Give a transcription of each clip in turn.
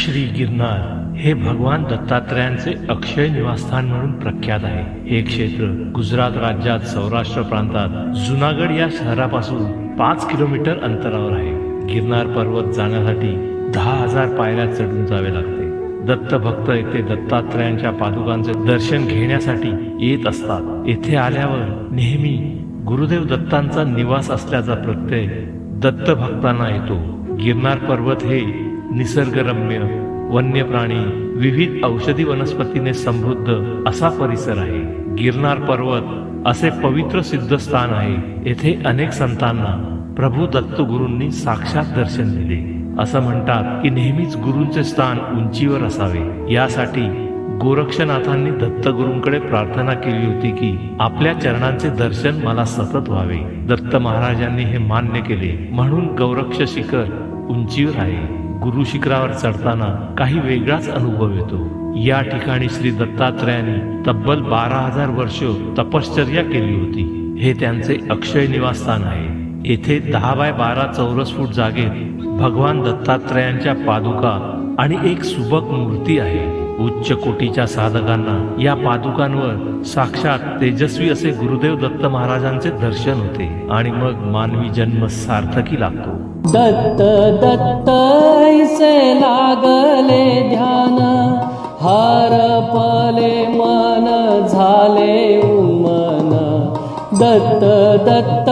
श्री गिरनार हे भगवान दत्तात्रयांचे अक्षय निवासस्थान म्हणून प्रख्यात आहे. हे क्षेत्र गुजरात राज्यात सौराष्ट्र प्रांतात जुनागड या शहरापासून पाच किलोमीटर अंतरावर आहे. गिरनार पर्वत जाण्यासाठी दहा हजार पायऱ्या चढून जावे लागते. दत्त भक्त येथे दत्तात्रयांच्या पादुकांचे दर्शन घेण्यासाठी येत असतात. येथे आल्यावर नेहमी गुरुदेव दत्तांचा निवास असल्याचा प्रत्यय दत्त भक्तांना येतो. गिरनार पर्वत हे निसर्गरम्य वन्य प्राणी विविध औषधी वनस्पतीने समृद्ध असा परिसर आहे. गिरनार पर्वत असे पवित्र सिद्ध स्थान आहे. येथे अनेक संतांना प्रभू दत्तगुरूंनी साक्षात दर्शन दिले. असं म्हणतात की नेहमीच गुरूंचे स्थान उंचीवर असावे. यासाठी गोरक्षनाथांनी दत्तगुरूंकडे प्रार्थना केली होती की आपल्या चरणांचे दर्शन मला सतत व्हावे. दत्त महाराजांनी हे मान्य केले. म्हणून गौरक्ष शिखर उंचीवर आहे. गुरु शिखरावर चढताना काही वेगळाच अनुभव येतो. या ठिकाणी श्री दत्तात्रयांनी तब्बल बारा हजार वर्ष तपश्चर्या केली होती. हे त्यांचे अक्षय निवासस्थान आहे. येथे दहा बाय बारा चौरस फूट जागेत भगवान दत्तात्रयांच्या पादुका आणि एक सुबक मूर्ती आहे. उच्च कोटीच्या साधकांना या पादुकांवर साक्षात तेजस्वी असे गुरुदेव दत्त महाराजांचे दर्शन होते आणि मग मानवी जन्म सार्थकी लागतो. दत्त दत्त ऐसे लागले ध्यान. हरपले मन झाले उमन. दत्त दत्त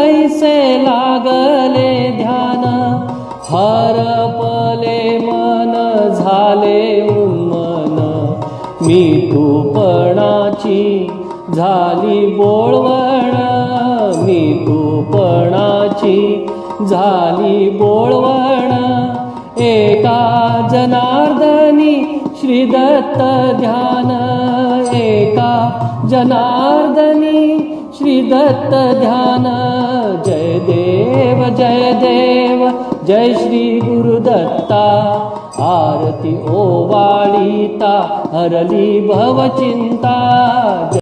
ऐसे लागले ध्यान. हरपले मन झाले उमन. मी तूपणाची झाली बोळवण. मी तूपणाची झाली बोळवण. एका जनार्दनी श्रीदत्तध्यान एका जनार्दनी श्रीदत्तध्यान। जय देव जय देव जय श्री गुरुदत्ता। आरति ओ वाळिता हरली भव चिन्ता